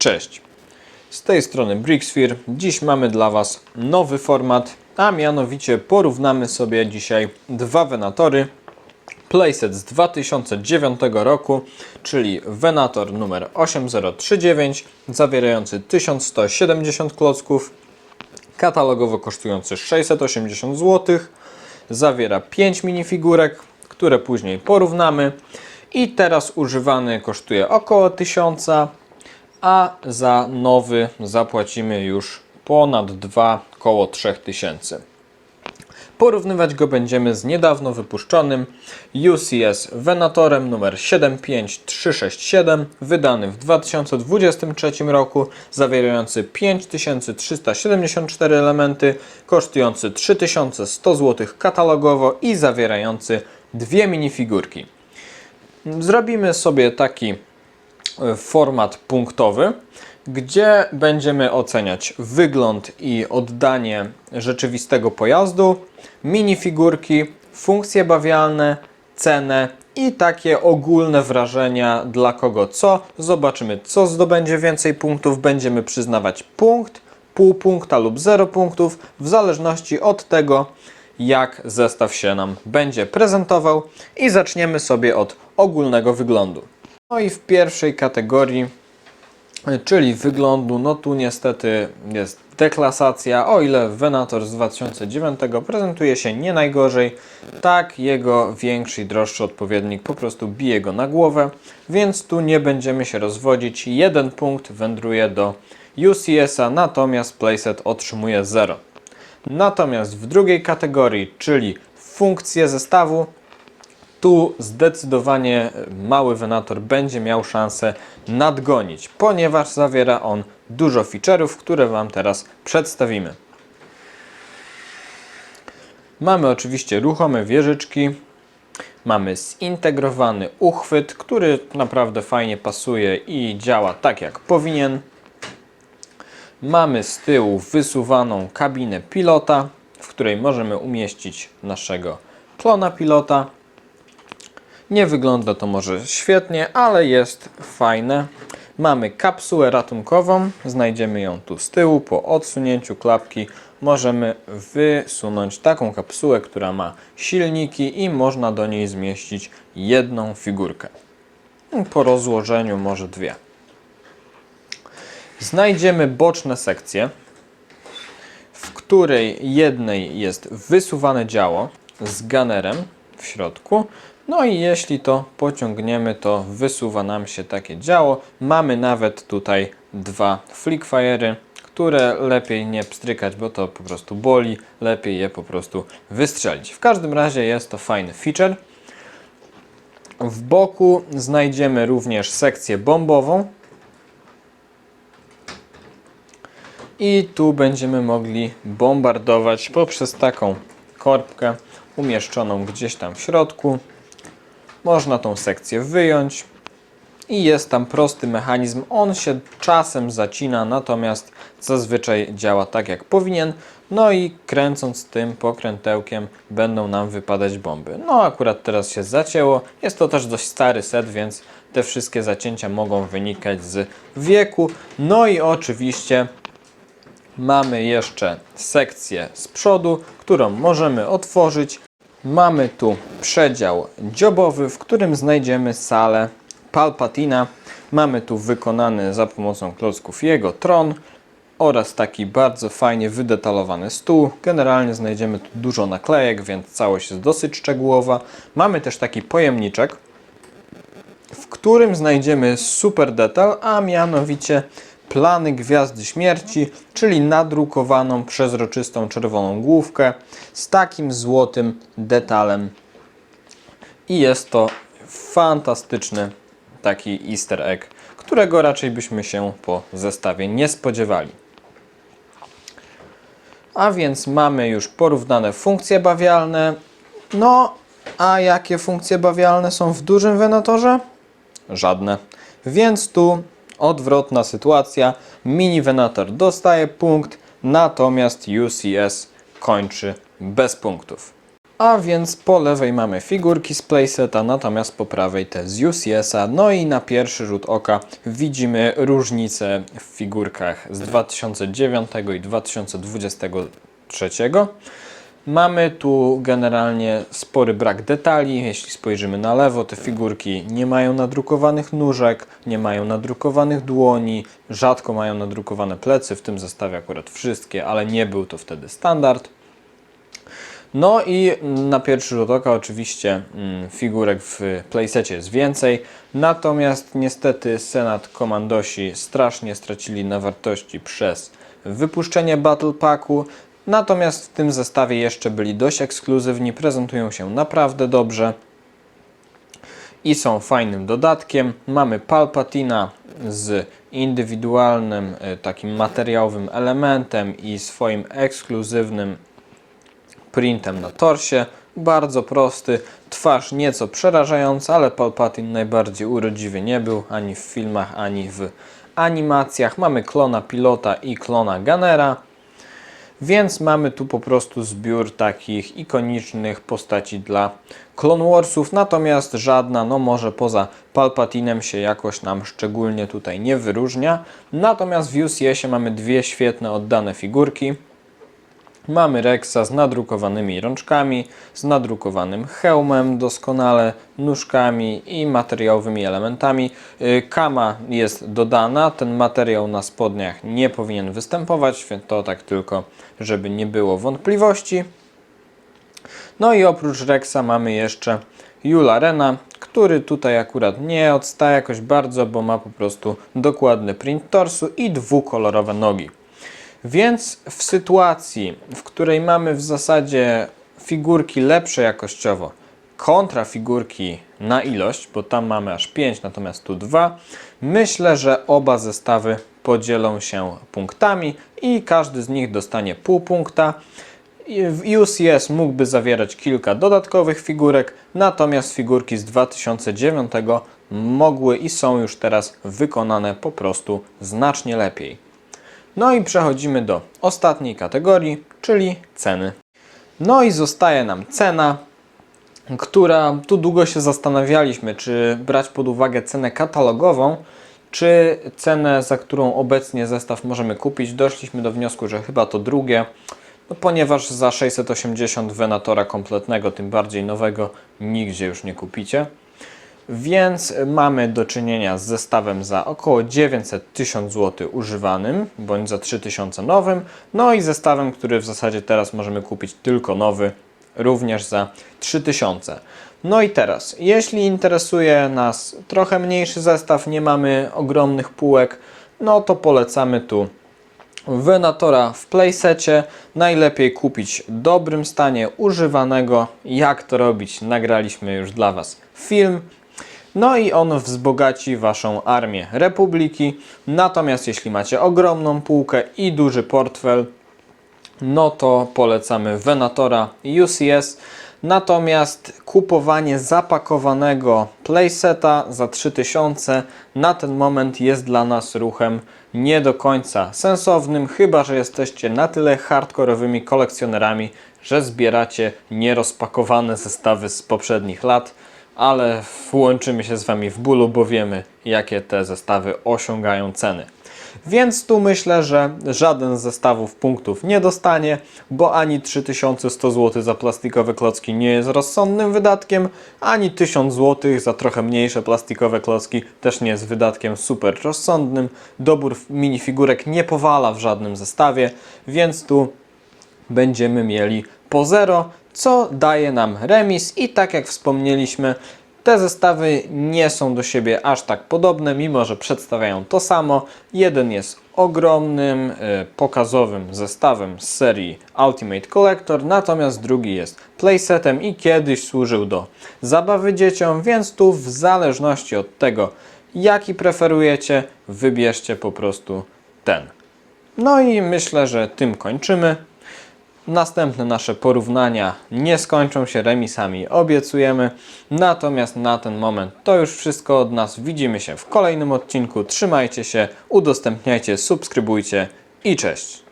Cześć! Z tej strony Bricksphere. Dziś mamy dla Was nowy format, a mianowicie porównamy sobie dzisiaj dwa Venatory. Playset z 2009 roku, czyli Venator numer 8039, zawierający 1170 klocków, katalogowo kosztujący 680 zł. Zawiera 5 minifigurek, które później porównamy. I teraz używany kosztuje około 1000, a za nowy zapłacimy już ponad 2, około 3000. Porównywać go będziemy z niedawno wypuszczonym UCS Venatorem numer 75367, wydany w 2023 roku, zawierający 5374 elementy, kosztujący 3100 zł katalogowo i zawierający dwie minifigurki. Zrobimy sobie taki format punktowy, gdzie będziemy oceniać wygląd i oddanie rzeczywistego pojazdu, minifigurki, funkcje bawialne, cenę i takie ogólne wrażenia dla kogo co. Zobaczymy, co zdobędzie więcej punktów. Będziemy przyznawać punkt, pół punkta lub 0 punktów, w zależności od tego, jak zestaw się nam będzie prezentował. I zaczniemy sobie od ogólnego wyglądu. No i w pierwszej kategorii czyli wyglądu, no tu niestety jest deklasacja, o ile Venator z 2009 prezentuje się nie najgorzej, tak jego większy i droższy odpowiednik po prostu bije go na głowę, więc tu nie będziemy się rozwodzić, jeden punkt wędruje do UCS-a, natomiast Playset otrzymuje 0. Natomiast w drugiej kategorii, czyli funkcje zestawu, tu zdecydowanie mały Venator będzie miał szansę nadgonić, ponieważ zawiera on dużo feature'ów, które Wam teraz przedstawimy. Mamy oczywiście ruchome wieżyczki, mamy zintegrowany uchwyt, który naprawdę fajnie pasuje i działa tak jak powinien. Mamy z tyłu wysuwaną kabinę pilota, w której możemy umieścić naszego klona pilota. Nie wygląda to może świetnie, ale jest fajne. Mamy kapsułę ratunkową, znajdziemy ją tu z tyłu. Po odsunięciu klapki możemy wysunąć taką kapsułę, która ma silniki i można do niej zmieścić jedną figurkę. Po rozłożeniu może dwie. Znajdziemy boczne sekcje, w której jednej jest wysuwane działo z gunnerem w środku. No i jeśli to pociągniemy, to wysuwa nam się takie działo. Mamy nawet tutaj dwa flickfire'y, które lepiej nie pstrykać, bo to po prostu boli. Lepiej je po prostu wystrzelić. W każdym razie jest to fajny feature. W boku znajdziemy również sekcję bombową. I tu będziemy mogli bombardować poprzez taką korbkę umieszczoną gdzieś tam w środku. Można tą sekcję wyjąć i jest tam prosty mechanizm. On się czasem zacina, natomiast zazwyczaj działa tak jak powinien. No i kręcąc tym pokrętełkiem będą nam wypadać bomby. No akurat teraz się zacięło. Jest to też dość stary set, więc te wszystkie zacięcia mogą wynikać z wieku. No i oczywiście mamy jeszcze sekcję z przodu, którą możemy otworzyć. Mamy tu przedział dziobowy, w którym znajdziemy salę Palpatina. Mamy tu wykonany za pomocą klocków jego tron oraz taki bardzo fajnie wydetalowany stół. Generalnie znajdziemy tu dużo naklejek, więc całość jest dosyć szczegółowa. Mamy też taki pojemniczek, w którym znajdziemy super detal, a mianowicie plany Gwiazdy Śmierci, czyli nadrukowaną przezroczystą czerwoną główkę z takim złotym detalem. I jest to fantastyczny taki easter egg, którego raczej byśmy się po zestawie nie spodziewali. A więc mamy już porównane funkcje bawialne. No, a jakie funkcje bawialne są w dużym Venatorze? Żadne. Więc tu odwrotna sytuacja. Mini Venator dostaje punkt, natomiast UCS kończy bez punktów. A więc po lewej mamy figurki z playseta, natomiast po prawej te z UCS-a. No i na pierwszy rzut oka widzimy różnicę w figurkach z 2009 i 2023. Mamy tu generalnie spory brak detali. Jeśli spojrzymy na lewo, te figurki nie mają nadrukowanych nóżek, nie mają nadrukowanych dłoni, rzadko mają nadrukowane plecy, w tym zestawie akurat wszystkie, ale nie był to wtedy standard. No i na pierwszy rzut oka oczywiście mm, figurek w playsecie jest więcej, natomiast niestety Senat Komandosi strasznie stracili na wartości przez wypuszczenie Battle Packu, natomiast w tym zestawie jeszcze byli dość ekskluzywni, prezentują się naprawdę dobrze i są fajnym dodatkiem. Mamy Palpatina z indywidualnym e, takim materiałowym elementem i swoim ekskluzywnym printem na torsie. Bardzo prosty, twarz nieco przerażająca, ale Palpatine najbardziej urodziwy nie był ani w filmach, ani w animacjach. Mamy klona pilota i klona Gunnera. Więc mamy tu po prostu zbiór takich ikonicznych postaci dla Clone Warsów, natomiast żadna, no może poza Palpatinem się jakoś nam szczególnie tutaj nie wyróżnia. Natomiast w UCS-ie mamy dwie świetne oddane figurki. Mamy Rexa z nadrukowanymi rączkami, z nadrukowanym hełmem doskonale, nóżkami i materiałowymi elementami. Y, Kama jest dodana, ten materiał na spodniach nie powinien występować, to tak tylko, żeby nie było wątpliwości. No i oprócz Rexa mamy jeszcze Jula Rena, który tutaj akurat nie odstaje jakoś bardzo, bo ma po prostu dokładny print torsu i dwukolorowe nogi. Więc w sytuacji, w której mamy w zasadzie figurki lepsze jakościowo kontra figurki na ilość, bo tam mamy aż 5, natomiast tu 2, myślę, że oba zestawy podzielą się punktami i każdy z nich dostanie pół punkta. W UCS mógłby zawierać kilka dodatkowych figurek, natomiast figurki z 2009 mogły i są już teraz wykonane po prostu znacznie lepiej. No i przechodzimy do ostatniej kategorii, czyli ceny. No i zostaje nam cena, która tu długo się zastanawialiśmy, czy brać pod uwagę cenę katalogową, czy cenę, za którą obecnie zestaw możemy kupić. Doszliśmy do wniosku, że chyba to drugie, no ponieważ za 680 Venatora kompletnego, tym bardziej nowego, nigdzie już nie kupicie. Więc mamy do czynienia z zestawem za około 900-1000 zł używanym, bądź za 3000 nowym, no i zestawem, który w zasadzie teraz możemy kupić tylko nowy, również za 3000. No i teraz, jeśli interesuje nas trochę mniejszy zestaw, nie mamy ogromnych półek, no to polecamy tu Venatora w playsecie. Najlepiej kupić w dobrym stanie, używanego. Jak to robić? Nagraliśmy już dla Was film. No i on wzbogaci Waszą armię Republiki. Natomiast jeśli macie ogromną półkę i duży portfel, no to polecamy Venatora UCS. Natomiast kupowanie zapakowanego playseta za 3000 na ten moment jest dla nas ruchem nie do końca sensownym, chyba że jesteście na tyle hardkorowymi kolekcjonerami, że zbieracie nierozpakowane zestawy z poprzednich lat ale włączymy się z Wami w bólu, bo wiemy, jakie te zestawy osiągają ceny. Więc tu myślę, że żaden z zestawów punktów nie dostanie, bo ani 3100 zł za plastikowe klocki nie jest rozsądnym wydatkiem, ani 1000 zł za trochę mniejsze plastikowe klocki też nie jest wydatkiem super rozsądnym. Dobór minifigurek nie powala w żadnym zestawie, więc tu będziemy mieli po zero, co daje nam remis i tak jak wspomnieliśmy, te zestawy nie są do siebie aż tak podobne, mimo że przedstawiają to samo. Jeden jest ogromnym, y, pokazowym zestawem z serii Ultimate Collector, natomiast drugi jest playsetem i kiedyś służył do zabawy dzieciom, więc tu w zależności od tego, jaki preferujecie, wybierzcie po prostu ten. No i myślę, że tym kończymy. Następne nasze porównania nie skończą się remisami, obiecujemy. Natomiast na ten moment to już wszystko od nas. Widzimy się w kolejnym odcinku. Trzymajcie się, udostępniajcie, subskrybujcie i cześć.